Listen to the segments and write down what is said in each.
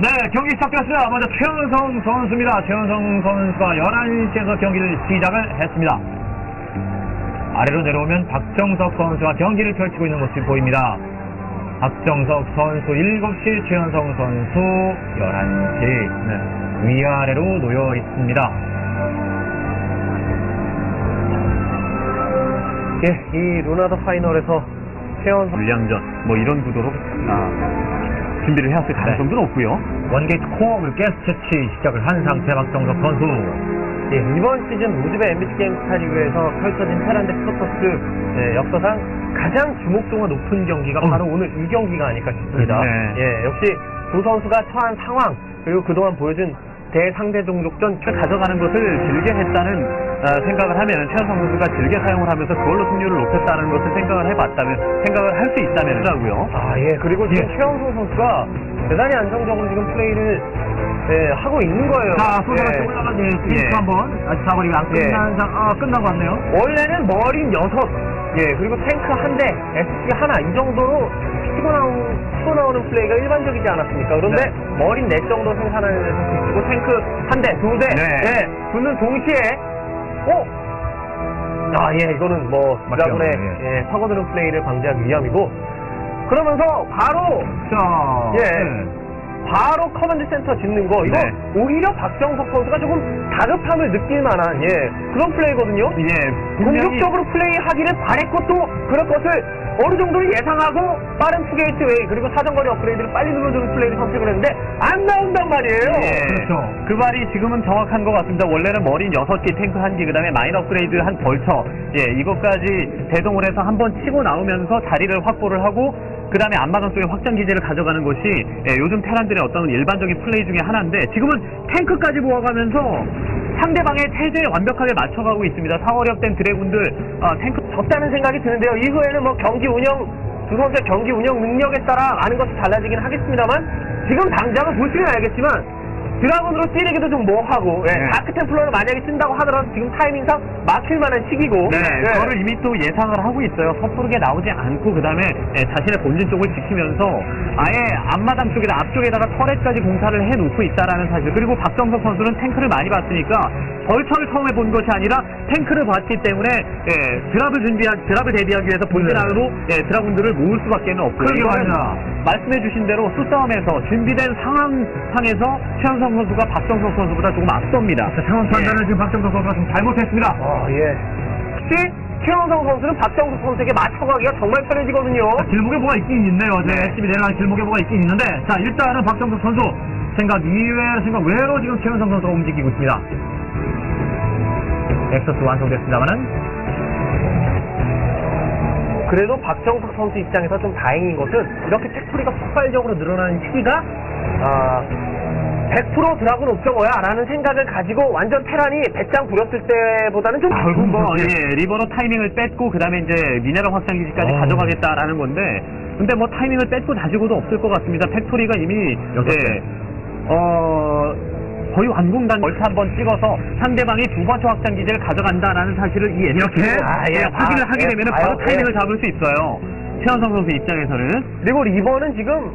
네, 경기 시작되었습니다. 먼저 최은성 선수입니다. 최은성 선수가 11시에서 경기를 시작을 했습니다. 아래로 내려오면 박정석 선수가 경기를 펼치고 있는 모습이 보입니다. 박정석 선수 7시, 최은성 선수 11시. 네, 위아래로 놓여 있습니다. 예, 이 루나더 파이널에서 선 물량전 뭐 이런 구도로 아, 준비를 해왔을 가능성도 높고요. 원게이트 코어 그리고 가스 채취 시작을 한 상태 박정석 선수. 예, 이번 시즌 무즈베 MBC 게임 스타리그에서 펼쳐진 대 프로토스 예, 역사상 가장 주목도가 높은 경기가 어. 바로 오늘 이 경기가 아닐까 싶습니다. 네. 예, 역시 두 선수가 처한 상황 그리고 그동안 보여준 대상대 종족전 최 가져가는 것을 즐겨 했다는 아, 생각을 하면 최현성 선수가 즐겨 사용을 하면서 그걸로 승률을 높였다는 것을 생각을 해봤다면 생각을 할 수 있다면 하고요. 아, 예. 그리고 지금 예. 최영성 선수가 대단히 안정적으로 지금 플레이를 예, 하고 있는 거예요. 자, 소리가 예. 좀 올라간 예, 예. 한번 다시 사버리고 안 예. 끝난 상, 아, 끝난 것 같네요. 원래는 머린 여섯, 예, 그리고 탱크 한 대, SG 하나, 이 정도로 치고 나오는, 치고 나오는 플레이가 일반적이지 않았습니까? 그런데 네. 머린 넷 정도 생산하는 데서 그치고 탱크 한 대, 두 대, 네. 예, 붙는 동시에, 어? 아, 예, 이거는 뭐, 맞죠, 드라군의, 예. 예, 파고드는 플레이를 방지하기 위함이고, 그러면서 바로, 자, 예. 네. 바로 커맨드 센터 짓는 거, 이거 네. 오히려 박정석 선수가 조금 다급함을 느낄 만한, 예, 그런 플레이거든요? 예, 공격적으로 플레이하기를 바랬고 또 그럴 것을 어느 정도는 예상하고 빠른 투게이트 웨이 그리고 사정거리 업그레이드를 빨리 눌러주는 플레이를 선택을 했는데 안 나온단 말이에요. 예. 그렇죠. 그 말이 지금은 정확한 것 같습니다. 원래는 머린 6개, 탱크 1개, 그 다음에 마인 업그레이드 한 벌처. 예, 이것까지 대동을 해서 한번 치고 나오면서 자리를 확보를 하고, 그 다음에 앞마당 쪽에 확장 기지를 가져가는 것이 예, 요즘 테란들의 어떤 일반적인 플레이 중에 하나인데, 지금은 탱크까지 모아가면서 상대방의 태세에 완벽하게 맞춰가고 있습니다. 사월역된 드래군들, 아, 탱크 적다는 생각이 드는데요. 이후에는 뭐 경기 운영 두 선수의 경기 운영 능력에 따라 많은 것이 달라지긴 하겠습니다만 지금 당장은 보시면 알겠지만 드라곤으로 찌르기도 좀 뭐하고 예, 네. 다크 템플러를 만약에 쓴다고 하더라도 지금 타이밍상 막힐 만한 시기고 네, 예. 그거를 이미 또 예상을 하고 있어요. 섣부르게 나오지 않고 그다음에 예, 자신의 본진 쪽을 지키면서 아예 앞마당 쪽에다 앞쪽에다가 터렛까지 공사를 해놓고 있다라는 사실. 그리고 박정석 선수는 탱크를 많이 봤으니까 벌처를 처음에 본 것이 아니라 탱크를 봤기 때문에 예, 드랍을 준비하 드랍을 대비하기 위해서 본진 네. 안으로 예, 드라군들을 모을 수밖에 없고요. 그러게 이거는. 말씀해주신 대로 수싸움에서 준비된 상황 상에서 최현성 선수가 박정석 선수보다 조금 앞섭니다. 자, 상황 판단을 지금 박정석 선수가 좀 잘못했습니다. 아, 예. 특히 최영성 선수는 박정석 선수에게 맞춰가기가 정말 편해지거든요. 자, 길목에 뭐가 있긴 있네요. 네. 열심히 내려가는 길목에 뭐가 있긴 있는데, 자, 일단은 박정석 선수 생각 이외, 생각 외로 지금 최은성 선수가 움직이고 있습니다. 엑서스 완성됐습니다만은, 그래도 박정석 선수 입장에서 좀 다행인 것은 이렇게 텍프리가 폭발적으로 늘어나는 시기가 아, 100% 드라군 옵저거야 라는 생각을 가지고 완전 테란이 배짱 부렸을 때보다는 좀 아이고 뭐. 예, 리버너 타이밍을 뺐고 그 다음에 이제 미네랄 확장 기지까지 어. 가져가겠다라는 건데 근데 뭐 타이밍을 뺐고 다지고도 없을 것 같습니다. 팩토리가 이미 여섯 개. 예, 어 거의 완공단 멀티 한번 찍어서 상대방이 두 번째 확장 기지를 가져간다라는 사실을 이 이렇게? 아, 예. 확인을 아, 하게 예. 되면 바로 타이밍을 예. 잡을 수 있어요. 최현성 선수 입장에서는 그리고 리버는 지금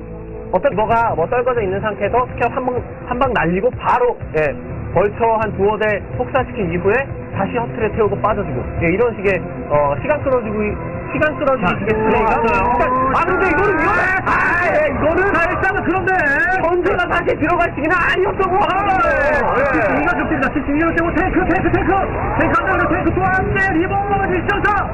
어떤 리버가 뭐 떨궈져 있는 상태에서 스캡 한방 한 방 날리고 바로 예, 벌처 한 두어 대 폭사시킨 이후에 다시 허트를 태우고 빠져주고 예, 이런 식의 어, 시간 끌어주고 시간 끌어주기 자, 식의 플레이가 들어왔어요. 일단, 아 근데 이거는 위험해 아 예, 이거는 일단은 그런데, 전투가 다시 들어갈 시기는 아니었던 것 같아요 예. 72가 좋습니다. 72가 되고, 탱크, 탱크, 탱크! 탱크 한 대로 탱크 또한 대, 리본가 실전사!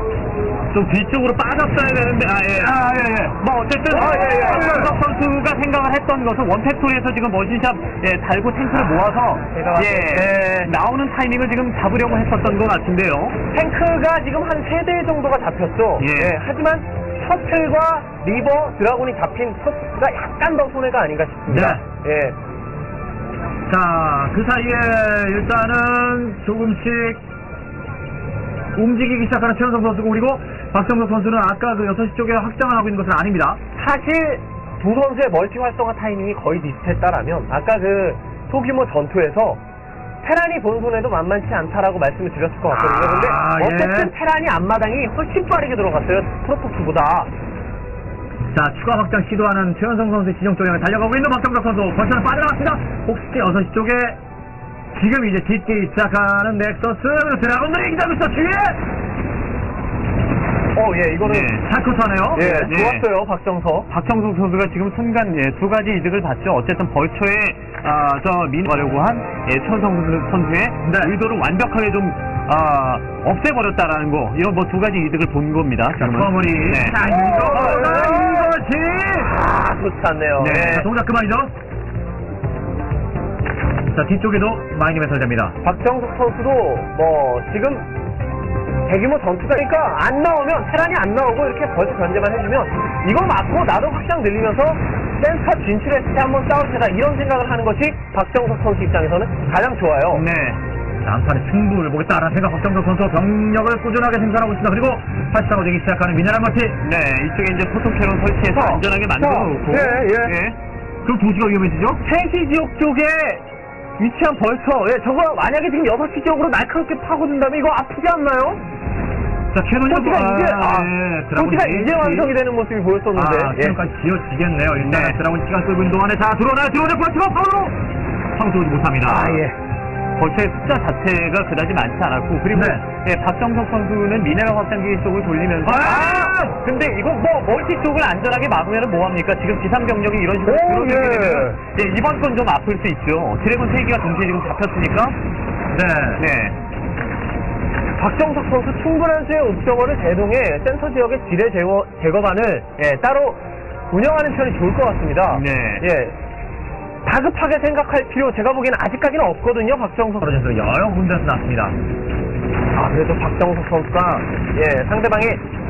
좀 뒤쪽으로 빠졌어야 되는데 아 예. 아, 예, 예. 뭐 어쨌든 아, 예, 예. 박정석 선수가 생각을 했던 것은 원팩토리에서 지금 머신샵 예, 달고 탱크를 모아서 제가 예, 예, 나오는 타이밍을 지금 잡으려고 했 었던 것 같은데요. 탱크가 지금 한 세 대 정도가 잡혔죠. 예. 하지만 셔틀과 리버, 드라군이 잡힌 프로토스가 약간 더 손해가 아닌가 싶습니다. 네. 예. 자, 그 사이에 일단은 조금씩 움직이기 시작하는 최현성 선수고, 그리고 박정석 선수는 아까 그 6시 쪽에 확장을 하고 있는 것은 아닙니다. 사실 두 선수의 멀티 활성화 타이밍이 거의 비슷했다라면 아까 그 소규모 전투에서 테란이 본 손에도 만만치 않다라고 말씀을 드렸을 것 같거든요. 근데 아, 예. 어쨌든 테란이 앞마당이 훨씬 빠르게 들어갔어요. 프로토스보다. 자, 추가 확장 시도하는 최현성 선수 지정 쪽에 달려가고 있는 박정석 선수 벌써는 빠져나갔습니다. 혹시 6시 쪽에 지금 이제 딛기 시작하는 넥서스 드라곤들이 기다리고 있어 뒤에 어, 예, 이거는 네. 샤코트하네요. 예, 네. 좋았어요, 박정석. 박정석 선수가 지금 순간 예, 두 가지 이득을 봤죠. 어쨌든 벌초에 아, 저 민가려고 한 예, 최원성 선수의 네. 의도를 완벽하게 좀 아, 없애버렸다라는 거 이런 뭐 두 가지 이득을 본 겁니다. 자, 지금은. 투어머리. 네. 자, 이거, 이거지! 아, 좋지 않네요. 네. 예. 자, 동작 그만이죠. 자, 뒤쪽에도 마이닝 배설됩니다. 박정석 선수도 뭐 지금 대규모 전투가니까 안 나오면 테란이 안 나오고 이렇게 벌써 견제만 해주면 이거 맞고 나도 확장 늘리면서 센터 진출했을 때 한번 싸울 테다 이런 생각을 하는 것이 박정석 선수 입장에서는 가장 좋아요. 네. 남판의 승부를 보겠다라는 생각 박정석 선수 병력을 꾸준하게 생산하고 있습니다. 그리고 8차로 되기 시작하는 미네랄 멀티. 네, 이쪽에 이제 포토 캐논 설치해서 자, 안전하게 자, 만들어 놓고. 예, 예. 그럼 도시가 위험해지죠? 세시 지역 쪽에 위치한 벌처 예, 저거 만약에 지금 6시 지역으로 날카롭게 파고든다면 이거 아프지 않나요? 자, 캐논이 토지가 이제 아, 예, 토지가 드라곤이 이제 완성이 되는 모습이 보였었는데 아, 예. 캐논까지 지어지겠네요. 일단은 네. 드라곤 시간 끌고 있는 동안에 자, 들어오나요? 버티고 파울로! 파울 들어오지 못합니다. 아 예. 벌초의 숫자 자체가 그다지 많지 않았고 그리고 네. 예, 박정석 선수는 미네랄 확장기 쪽을 돌리면서 아! 근데 이거 뭐 멀티 쪽을 안전하게 막으면 뭐합니까? 지금 지상 병력이 이런 식으로 오, 들어오게 예. 되면 예, 이번 건 좀 아플 수 있죠. 드래곤 3개가 동시에 지금 잡혔으니까 네. 네. 박정석 선수 충분한 수의 옵저버를 대동해 센터 지역의 지뢰 제거, 제거반을 예, 따로 운영하는 편이 좋을 것 같습니다. 네. 예. 다급하게 생각할 필요 제가 보기에는 아직까지는 없거든요, 박정석. 떨어져서 여러 군데서 났습니다. 아, 그래도 박정석 선수가 예, 상대방이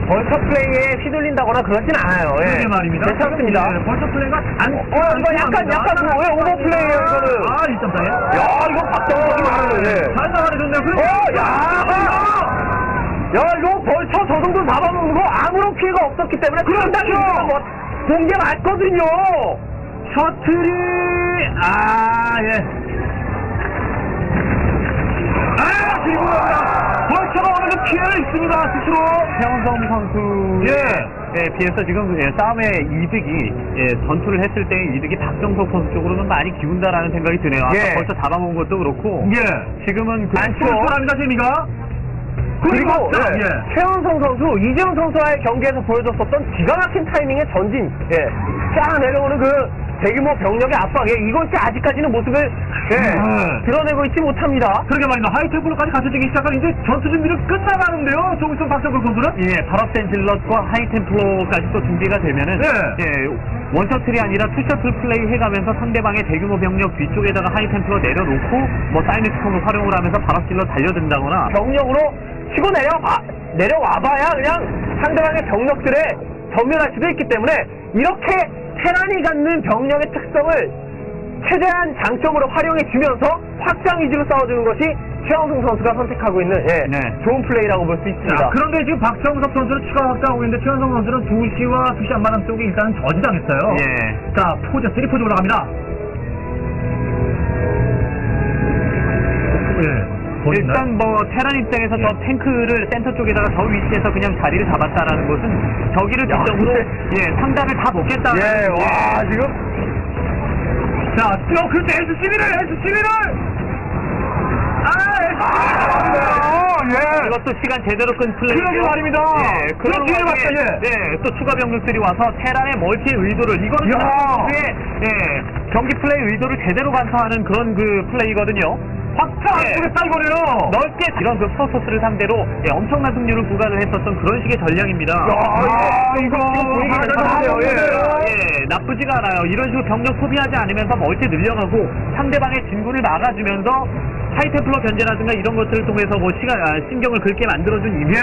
벌처 플레이에 휘둘린다거나 그러진 않아요. 예. 그러게 말입니다. 괜찮습니다. 예, 벌써 플레이가 안. 어, 이거 약간, 약간 왜 오버 플레이예요, 이거는? 아, 1.4에. 야, 이거 박정석이 말하는 예. 잘 나가내줬네요. 그리고. 어, 야! 야, 이거 벌처 저 정도 잡아먹는 거 아무런 피해가 없었기 때문에 그렇죠. 뭐, 본게 맞거든요. 셔틀이. 아, 예. 아, 그리고. 벌처가 오는 피해를 입습니다, 스스로. 최원성 선수에 예. 예, 비해서 지금 예, 싸움의 이득이 예, 전투를 했을 때의 이득이 박정석 선수 쪽으로는 많이 기운다라는 생각이 드네요. 아까 예. 벌써 잡아먹은 것도 그렇고 예. 지금은 그 많죠. 출발합니다, 재미가. 그리고 자, 예, 예. 최원성 선수, 이재훈 선수와의 경기에서 보여줬었던 기가 막힌 타이밍의 전진, 예, 쫙 내려오는 그 대규모 병력의 압박에 이것이 아직까지는 모습을 예, 음. 드러내고 있지 못합니다. 그러게 말입니다. 하이템플로까지 갖춰지기 시작한 이제 전투 준비를 끝나가는데요. 조금 있으면 박정근 선수는. 예, 발업된 질럿과 하이템플로까지 또 준비가 되면은 네. 예, 원셔틀이 아니라 투셔틀 플레이 해가면서 상대방의 대규모 병력 뒤쪽에다가 하이템플로 내려놓고 뭐 사이닉스톰을 활용을 하면서 발업 질럿 달려든다거나 병력으로 치고 내려와, 내려와봐야 그냥 상대방의 병력들에 전멸할 수도 있기 때문에 이렇게 테란이 갖는 병력의 특성을 최대한 장점으로 활용해 주면서 확장 위주로 싸워주는 것이 최영승 선수가 선택하고 있는 예, 네. 좋은 플레이라고 볼 수 있습니다. 자, 그런데 지금 박정석 선수는 추가 확장하고 있는데 최현성 선수는 2시와 2시 안마당 쪽에 일단 저지당했어요. 예. 자, 포즈, 3포즈 올라갑니다. 보이나요? 일단 뭐 테란 입장에서 저 예. 탱크를 센터 쪽에다가 저 위치에서 그냥 자리를 잡았다라는 것은 저기를 야, 기점으로 근데- 예 상단을 다 먹겠다. 예, 와, 지금 자, 어, 그런데 SCB를, SCB를! 아! 예. 이것도 시간 제대로 끈 플레이. 그러게 말입니다. 예, 그런 그렇게 와중에 해봤다, 예. 네, 또 추가 병력들이 와서 테란의 멀티 의도를 이거는 야. 선수의 예, 경기 플레이 의도를 제대로 관파하는 그런 그 플레이거든요. 확장 예. 안쪽에 이거네요. 넓게 이런 그 프로토스를 상대로 예, 엄청난 승률을 부과를 했었던 그런 식의 전략입니다. 아, 이거 분위기 하나 괜찮은데요, 예. 예, 나쁘지가 않아요. 이런 식으로 병력 소비하지 않으면서 멀티 늘려가고 상대방의 진군을 막아주면서 하이템플러 견제라든가 이런 것들을 통해서 뭐 시간, 아, 신경을 긁게 만들어준 이미 예.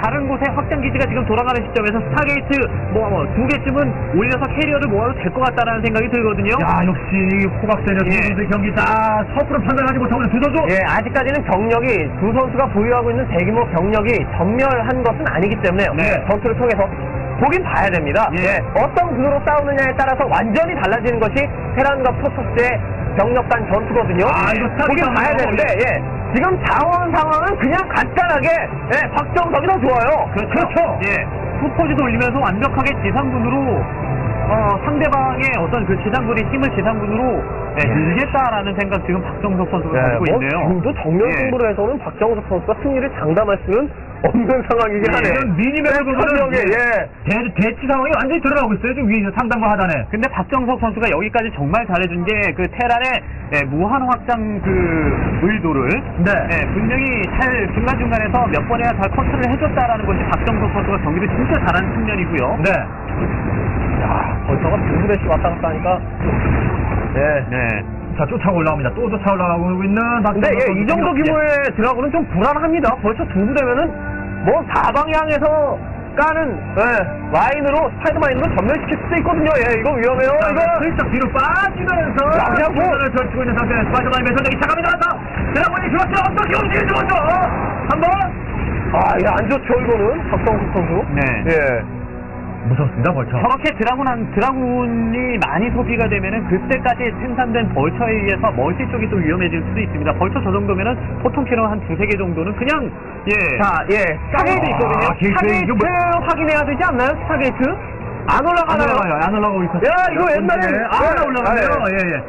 다른 곳에 확장 기지가 지금 돌아가는 시점에서 스타게이트 뭐 두 개쯤은 올려서 캐리어를 모아도 될 것 같다라는 생각이 들거든요. 야, 역시 호박세력 두 예. 선수의 경기 다 섣부른 판단하지 못하고 두 선수. 예, 아직까지는 병력이 두 선수가 보유하고 있는 대규모 병력이 전멸한 것은 아니기 때문에 네. 전투를 통해서 보긴 봐야 됩니다. 예. 예, 어떤 구도로 싸우느냐에 따라서 완전히 달라지는 것이 테란과 프로토스의 병력 간 전투거든요. 아, 이거 스타트 보긴 봐야 싸움이죠. 되는데 예, 지금 자원 상황은 그냥 간단하게 예, 박정석이 더 좋아요. 그렇죠. 예. 후포지도 올리면서 완벽하게 지상군으로 어, 상대방의 어떤 그 지상군의 힘을 지상군으로 네, 늘겠다라는 생각 지금 박정석 선수가 네, 가지고 뭐 있네요. 지금도 정면 예. 승부를 해서는 박정석 선수가 승리를 장담할 수는 없는 상황이긴 하네. 지금 미니맵을 보면은 선명해, 예. 대, 대치 상황이 완전히 드러나고 있어요. 지금 위에서 상단과 하단에. 근데 박정석 선수가 여기까지 정말 잘해준 게 그 테란의 예, 무한 확장 그 의도를 네. 예, 분명히 잘 중간중간에서 몇 번이나 잘 컨트롤 해줬다라는 것이 박정석 선수가 경기를 진짜 잘하는 측면이고요. 네. 야, 벌써가 두 대씩 왔다 갔다 하니까. 네. 네. 자, 쫓아 올라옵니다. 또 쫓아 올라가고 있는 근데 예. 이 정도 규모의 드라군은 좀 불안합니다. 벌써 두 부대면은 뭐 사방향에서 까는 예, 라인으로 스파이더마인으로 전멸시킬 수도 있거든요. 예, 이거 위험해요. 자, 이거 슬쩍 뒤로 빠지면서 야, 그냥 뭐- 을 펼치고 있는 상태 스파이더맨 매선적이 차갑니다. 드라곤이 그렇죠. 어떻게 움직이지 못죠 한번 아, 예, 안 좋죠 이거는 박정국 선수. 네. 예. 무섭습니다, 벌써. 저렇게 드라군 한, 드라군이 많이 소비가 되면은 그때까지 생산된 벌처에 의해서 멀티 쪽이 또 위험해질 수도 있습니다. 벌처 저 정도면은 보통 캐논 한 두세 개 정도는 그냥, 예. 자, 예, 스타게이트 아, 있거든요. 게이트, 스타게이트 이거 뭐- 확인해야 되지 않나요? 스타게이트? 안 안 올라가나요? 올라가요. 안 올라가고 있어요. 야, 이거 옛날에- 아, 예. 올라가네요. 아, 예, 예.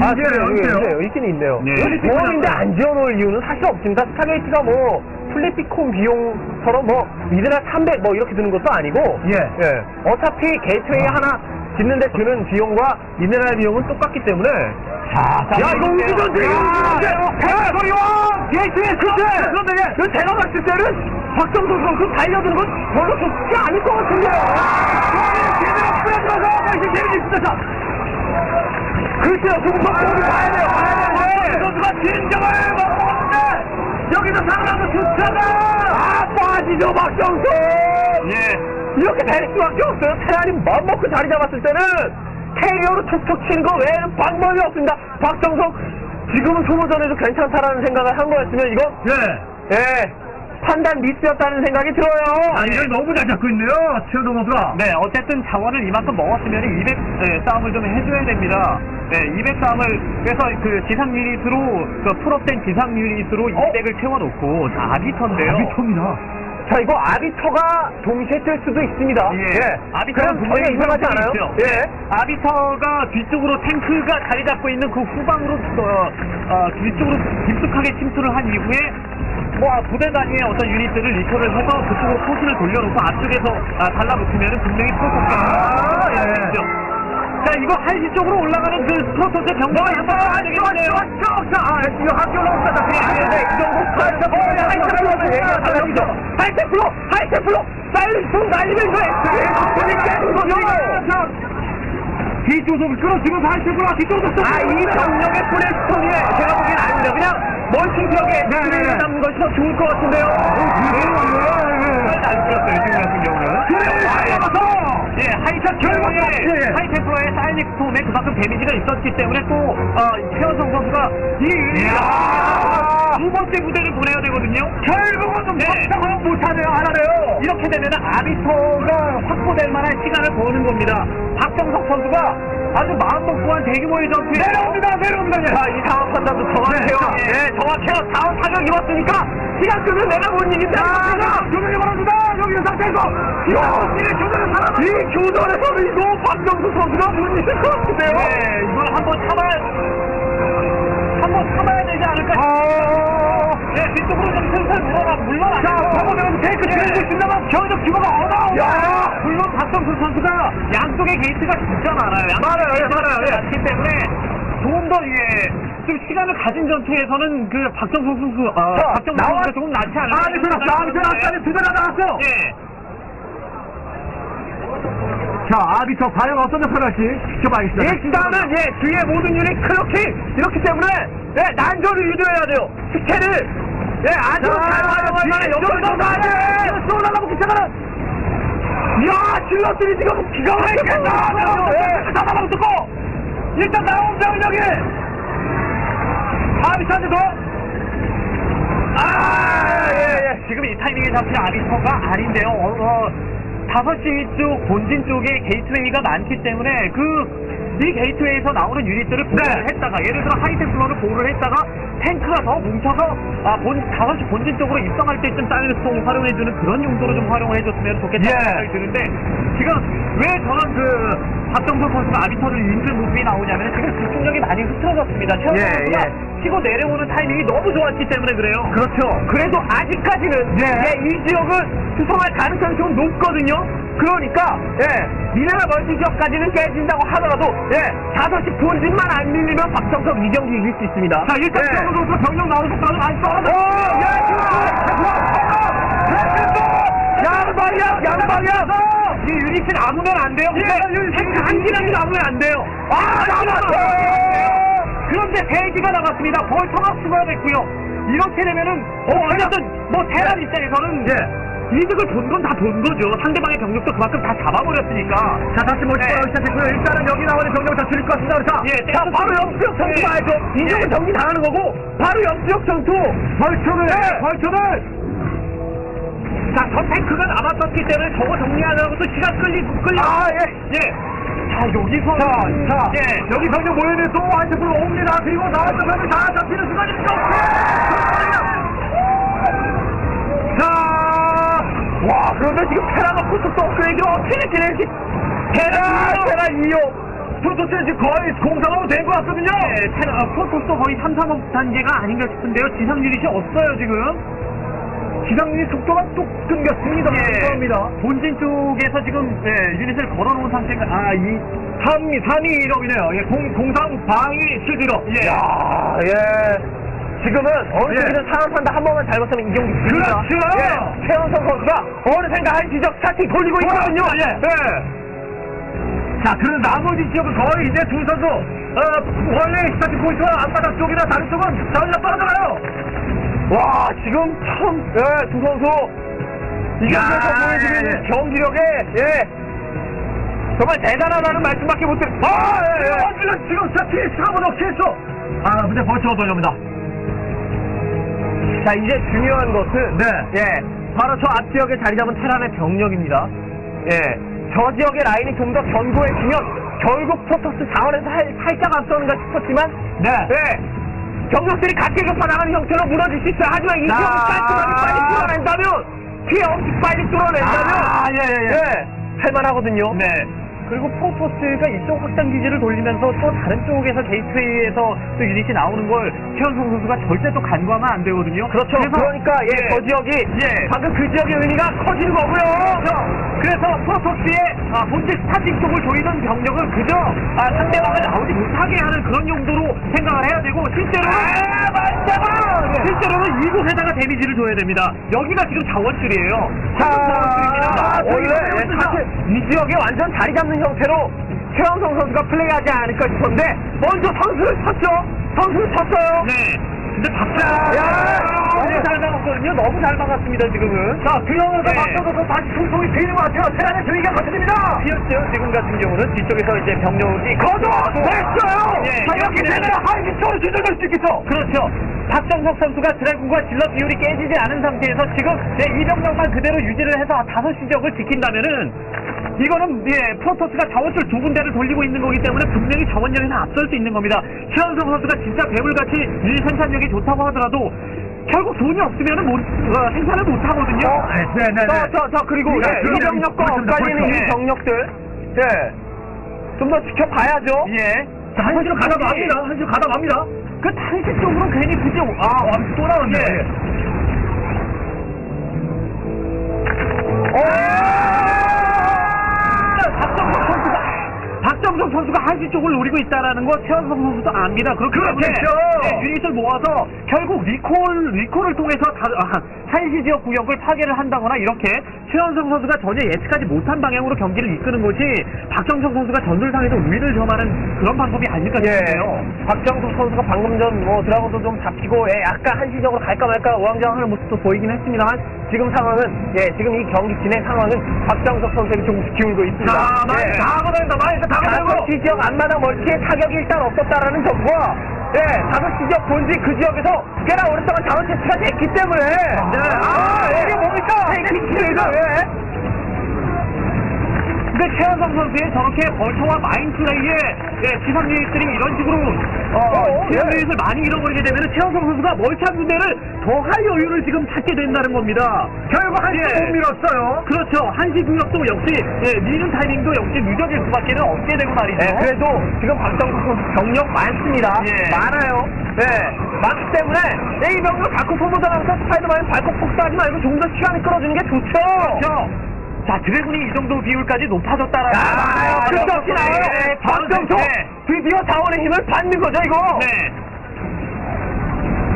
아, 두 개예요, 그래요, 있어요. 있어요. 있긴 있네요. 예. 여기 공원인데 안 지어놓을 이유는 사실 없습니다. 스타게이트가 뭐 플래피콘 비용처럼 뭐 미드나 300 뭐 이렇게 드는 것도 아니고 예. 어차피 게이트웨이 하나 짓는데 드는 비용과 미네랄 비용은 똑같기 때문에. 자, 자, 야 이거 우주전쟁 백소리왕 게이트웨이 그런데 그런데 예. 제가 봤을 때는 박정석 선수 달려드는 건 별로 좋지 않을 것 같은데요 제대로 뿌려들어서 다시 재밌습니다 글쎄요 조금 더 여기 가야 돼요. 가야 돼요. 박정석 선수가 진정을 먹었는데 여기서 살아나면 좋잖아 아 빠지죠 박정석 예. 이렇게 될 수밖에 없어요. 테란이 맘 먹고 자리 잡았을 때는 캐리어로 툭툭 치는 거 외에는 방법이 없습니다. 박정석 지금은 소모전에도 괜찮다라는 생각을 한 거였으면 이거 예. 예 판단 미스였다는 생각이 들어요. 아, 이걸 너무 잘 잡고 있네요. 최우동 선수가. 네, 어쨌든 자원을 이만큼 먹었으면 200 예, 싸움을 좀 해줘야 됩니다. 네, 200 싸움을 그래서 그 지상 유닛으로 그 풀업된 지상 유닛으로 200을 채워놓고 자 아비터인데요. 아비토입니다. 자 이거 아비터가 동시에 뜰 수도 있습니다. 예, 아비터는 그럼 전혀 분명히 이상하지 있죠. 않아요? 예. 아비터가 뒤쪽으로 탱크가 자리 잡고 있는 그 후방으로 어, 어, 뒤쪽으로 깊숙하게 침투를 한 이후에 뭐 부대 단위의 어떤 유닛들을 리커를 해서 그쪽으로 포신을 돌려놓고 앞쪽에서 아, 달라붙으면 분명히 프로토스가 아, 예. 있죠. 자 이거 한시 쪽으로 올라가는 그 프로토스 병력이 한번 가야 되겠네요. 자, 이거 학교 올라옵니다. 네, 이 정도 스타일에서 버려 하이테플로. 하이테플로 하이테플로 날리면서 엑스레이 깨는 거죠. 뒤쪽으로 끌어지면서 하이테플로 뒤쪽으로 아, 이 정력의 플레스톤이 제가 보기엔 아닙니다. 그냥 멀티 지역에 네, 네. 엑스레이를 담는 것이 더 좋을 것 같은데요. 안 들었어요 지금 같은 경우는. 예, 하이템 결국에 예, 예. 하이템프로의 사이닉 스톰에 그만큼 데미지가 있었기 때문에 또 어, 최원성 선수가 이 이야. 두 번째 부대를 보내야 되거든요. 결국은 좀 네. 확장을 못하네요. 하나네요. 이렇게 되면 아비터가 확보될 만한 시간을 버는 겁니다. 박정석 선수가 아주 마음 먹고 한 대규모의 전투에 내려옵니다. 내려옵니다. 자, 이 상황 판단도 정확해요. 네, 예, 정확해요. 다음 타격 입었으니까 시간 끄면 내가 못 이긴다. 조정이 말합니다. 여기 있는 상태에서 야, 이 교전을 살아. 이 교전에서는 이거 박정수 선수가 못 이길 것 같은데요. 네, 이걸 한번 참아야 한번 참아야 되지 않을까 아, 네, 뒤쪽으로 좀 슬슬 물러나, 물러나. 자, 파고들어서 테이크 들고 있습니다만 경적 규모가 어마어마. 야! 물론 박성수 선수가 양쪽에 게이트가 진짜 많아요. 많아요, 예, 많아요, 예. 많기 때문에 조금 더, 예, 좀 시간을 가진 전투에서는 그 박정수 선수, 어, 자, 박정수 나와- 선수가 조금 낫지 않을까. 아니, 그렇죠. 아니, 그렇죠. 아니, 두대 나갔어요. 예. 자, 아비터 과연 어떤 역할을 할지 지켜봐야겠습니다. 일단은 예 뒤에 모든 유닛 클로킹 이렇기 때문에 예 난전을 유도해야 돼요. 스케를. 예 아주 잘 활용할 만한 연결도 가야 돼! 쏘나가고 기차가는 이야 질럿들이 지금 기가 막히겠다 예 하나만 듣고 일단 나온 병력이. 아비터한테 더 아예예. 지금 이 타이밍에 잡힌 아비터가 아닌데요. 어, 어, 5시 쪽, 본진 쪽에 게이트웨이가 많기 때문에 그 이 게이트웨이에서 나오는 유닛들을 보호를 네. 했다가 예를 들어 하이템플러를 보호를 했다가 탱크가 더 뭉쳐서 아, 본, 다섯 시 본진 쪽으로 입성할 때쯤 사이언스톰 활용해주는 그런 용도로 좀 활용을 해줬으면 좋겠다는 예. 생각이 드는데 지금 왜 저런 그 박정석 선수가 아비터를 인줄 모습이 나오냐면 지금 집중력이 많이 흐트러졌습니다. 최원 예, 선수가 예. 치고 내려오는 타이밍이 너무 좋았기 때문에 그래요. 그렇죠. 그래도 아직까지는 예. 예, 이 지역은 수성할 가능성이 좀 높거든요. 그러니까 예, 미네랄 멀티 지역까지는 깨진다고 하더라도 예, 5시 본진만 안 밀리면 박정석 이 경기 이길 수 있습니다. 자, 일단 예. 최영성 선수가 병력 나오는 속도를 많이 떨어져. 양방향, 양방향. 이 유닛을 남으면 안 돼요. 예, 근데 기라도 남으면 안 돼요. 아, 남았어. 그런데 대기가 나갔습니다. 벌처가 추가됐고요. 이렇게 되면은 어, 어쨌든 뭐 테란 입장에서는 예. 이득을 본 건 다 본 거죠. 상대방의 병력도 그만큼 다 잡아버렸으니까. 자, 다시 뭐 네. 시작하기 시작했고요. 일단은 여기 나오는 병력을 다 줄일 것 같습니다. 자, 예, 자, 바로 영수역 전투 예. 봐야죠. 이쪽은 예. 정리 당하는 거고, 바로 영수역 전투. 벌초를, 네. 벌초를. 자, 저 탱크가 남았었기 때문에 저거 정리하느라고도 시간 끌리, 끌리. 아, 예. 예. 자, 여기서. 자, 자, 예. 여기 병력 또 한테프로 옵니다. 그리고 나왔던 병력 다 잡히는 순간입니다. 자, 와, 그런데 지금 테라가 포스트 업그레이드를 어떻게 지낼지. 테라, 테라 2호. 프로토스는 지금 거의 공상으로 된것 같거든요. 네, 테라, 어, 프로토스도 거의 3, 3업 단계가 아닌가 싶은데요. 지상 유닛이 없어요, 지금. 기상유닛 속도가 뚝 끊겼습니다. 예. 감사합니다. 본진 쪽에서 지금 예, 유닛을 걸어놓은 상태가 아, 이 3위, 3위 1업이네요. 예, 공, 공상 방위 실드 1업. 예. 야, 예. 지금은 어느 예. 쪽이든 사람 산다 한 번만 잘못하면 이 경기 집니다. 그렇죠. 예. 최원성 선수가 어느샌가 한 지적 스타팅 돌리고 있거든요. 예. 자, 그런 나머지 지역은 거의 이제 두 선수, 어, 원래 스타트 포인트와 앞바닥 쪽이나 다른 쪽은 전혀 떨어져가요. 와, 지금 참, 예, 두 선수. 이 야, 경기에서 보여주는 예, 예. 경기력에, 예. 정말 대단하다는 말씀밖에 못 드려. 아, 예, 예. 어, 지금, 지금 스타트 스카보다 실수. 아, 근데 벌처가 돌려옵니다. 자, 이제 중요한 것은 네. 예, 바로 저 앞 지역에 자리 잡은 테란의 병력입니다. 예, 저 지역의 라인이 좀 더 견고해지면 결국 포토스 자원에서 살, 살짝 앞서는가 싶었지만 네. 예, 병력들이 각계 격파나가는 형태로 무너질 수 있어요. 하지만 이 자. 지역을 깔끔하게 빨리 뚫어낸다면 피해 없이 빨리 뚫어낸다면 아, 예, 예, 예. 예, 할만하거든요. 네. 그리고 프로토스가 이쪽 확장 기지를 돌리면서 또 다른 쪽에서 게이트웨이에서 또 유닛이 나오는 걸 최현성 선수가 절대 또 간과하면 안 되거든요. 그렇죠. 그래서- 그러니까 예, 예. 저 지역이 예. 방금 그 지역의 의미가 커지는 거고요. 그래서 프로토스의 아, 본체 스타팅 쪽을 조이던 병력은 그저 아, 상대방을 나오지 못하게 하는 그런 용도로 생각을 해야 되고 실제로는 아, 맞잖아. 실제로는 이곳에다가 데미지를 줘야 됩니다. 여기가 지금 자원줄이에요. 자, 자원줄입니다. 원래 여기가 사실 이 지역에 완전 자리 잡는 형태로 최원성 선수가 플레이하지 않을까 싶었는데 먼저 선수를 쳤죠. 선수를 쳤어요. 네. 근데 박자 야! 너무 잘 막았거든요. 너무 잘 막았습니다. 지금은. 자, 균형에서 네. 맞춰서 다시 충성이 되는 것 같아요. 테란의 저희가 거쳐집니다. 피었죠. 지금 같은 경우는 뒤쪽에서 이제 병력이 거둬 됐어요. 예, 자, 이렇게 이렇게 되면 되면 한기 쪽으로 뒤져갈 수 있겠죠. 그렇죠. 박정석 선수가 드래곤과 질럿 비율이 깨지지 않은 상태에서 지금 네, 이 병력만 그대로 유지를 해서 다섯 시적을 지킨다면은 이거는 예, 프로토스가 자원줄 두 군데를 돌리고 있는 거기 때문에 분명히 자원력에서 앞설 수 있는 겁니다. 최현성 선수가 진짜 배불같이 유닛 생산력이 좋다고 하더라도 결국 돈이 없으면 못, 어, 생산을 못 하거든요. 어, 네, 네, 네. 저, 저, 저, 그리고 네, 예, 이. 병력과. 엇갈리는. 이 예. 병력들, 예, 좀 더 지켜봐야죠. 예. 자, 한시로 가다 맙니다. 한시로 가다 맙니다. 그 쪽으로 괜히 굳이 아, 와, 또 나왔네. 예. 박정석 선수가 박정석 선수가 한시 쪽을 노리고 있다라는 거 최원성 선수도 압니다. 그렇기 때문에 그렇겠죠. 네, 유닛을 모아서 결국 리콜 리콜을 통해서 다, 아, 한시 지역 구역을 파괴를 한다거나 이렇게 최원성 선수가 전혀 예측하지 못한 방향으로 경기를 이끄는 것이 박정석 선수가 전술상에서 우위를 점하는 그런 방법이 아닐까 예. 싶네요. 박정석 선수가 방금 전 뭐 드라곤도 좀 잡히고 예, 약간 한시적으로 갈까 말까 우왕좌왕하는 모습도 보이긴 했습니다만 지금 상황은 예 지금 이 경기 진행 상황은 박정석 선수에게 조금 기울고 있습니다. 자, 많이 예. 다 걷어낸다. 많이 다 걷어내고. 다섯 시 지역 앞마당 멀티에 타격이 일단 없었다라는 정보 와 예, 다섯 시 지역 본지 그 지역에서 꽤나 오랫동안 자원 채취가 됐기 때문에 네. 아, 최현성 선수의 저렇게 벌처와 마인 플레이에 예, 지상 유닛들이 이런 식으로 어, 어, 지상 예. 유닛을 많이 잃어버리게 되면 최현성 선수가 멀티한 군대를 더 할 여유를 지금 찾게 된다는 겁니다. 결국 한시 예. 못 밀었어요. 그렇죠. 한시 구역도 역시 예, 미는 타이밍도 역시 늦어질 수밖에 없게 되고 말이죠. 네, 그래도 지금 박정석 선수 병력 많습니다. 예. 많아요. 네, 많기 때문에 네, 이 병력 자꾸 소모전하면서 스파이더맨 발코 폭사하지 말고 좀 더 시간을 끌어주는 게 좋죠. 그렇죠. 자, 드래곤이 이 정도 비율까지 높아졌다라는 아, 많아요. 거. 끝없이 나와요. 네, 박정석 네. 드디어 자원의 힘을 받는 거죠, 이거. 네.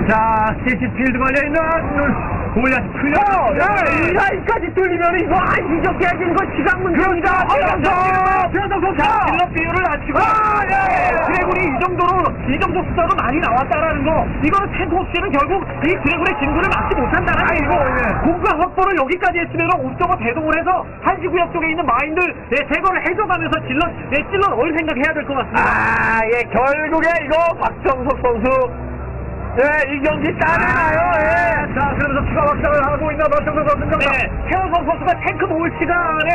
자, CC 필드 걸려있는 골리앗 어, 풀렸어요. 네, 이 라인까지 뚫리면 이거 안 이적 깨지는 거 지각 문제입니다. 최현성! 선수! 자, 질러 비율을 낮추고 아, 예. 드래곤이 이 정도로 이 정도 숫자로 많이 나왔다라는 거 이거는 탱크 없이는 결국 이 드래곤의 진구를 막지 못한다는 거예요. 예. 공간 확보를 여기까지 했으면 옵저버 대동을 해서 한시 구역 쪽에 있는 마인들 예, 제거를 해줘가면서 질러 예, 찔러 넣을 생각해야 될 것 같습니다. 아, 예, 결국에 이거 박정석 선수. 예, 이 경기 짜내나요, 예. 자, 그러면서 추가 확장을 하고 있나 봐, 정도 정도. 네, 최우성 선수가 탱크 모을 시간에,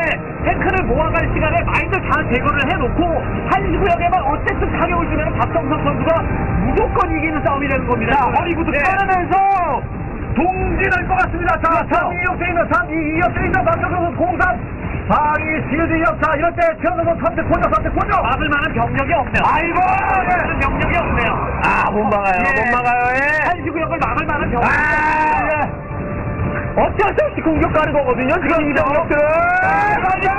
탱크를 모아갈 시간에 마인드 잘 제거를 해놓고, 한 구역에만 어쨌든 타격을 주면 박정석 선수가 무조건 이기는 싸움이 되는 겁니다. 자, 허리부터 네. 짜내면서, 동진할 것 같습니다. 자, 3, 2, 6, 3, 2, 2, 3, 2, 3, 3, 3, 3, 3, 3, 3, 3, 3, 3, 03 방위 지휘지 역사 이럴 때 최현우도 선택 고정 선택 고정 막을 만한 병력이 없네요. 아이고 예. 병력이 없네요. 아, 못 막아요. 예. 못 막아요. 예. 한시구역을 막을 만한 병력이 아, 없네요. 예. 어찌할 수 없이 공격 가는 거거든요. 지금 그렇죠. 이 병력들은. 아, 아, 그렇죠.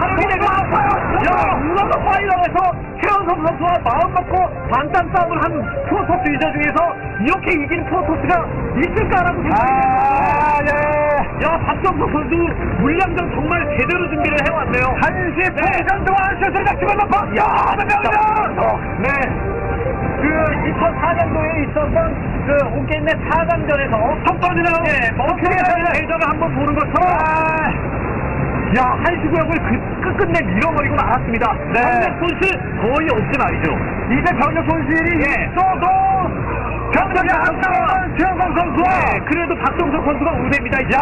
화력이 되고 아파요. 야, 누나가 파이라에서 최연섭 선수와 마음 놓고 반단 싸움을 한 프로토스 유저 중에서 이렇게 이긴 프로토스가 있을까라고 생각이 듭니다. 아, 예. 야, 박정석 선수 물량전 정말 제대로 준비를 해왔네요. 한시 포지션 동안 슛을 집어넣고 야, 명령! 네. 그 2004년도에 있었던 그 온게임의 4강전에서 첫 번째로 예, 멍청이라는 대전을 한번 보는 것처럼 야, 한시 구역을 그, 끝끝내 밀어버리고 말았습니다. 네. 병력 손실 거의 없지 말이죠. 이제 병력 손실이 예. 있어도 병력이 안 나오는 최현성 선수와 네, 그래도 박정석 선수가 우세입니다. 야!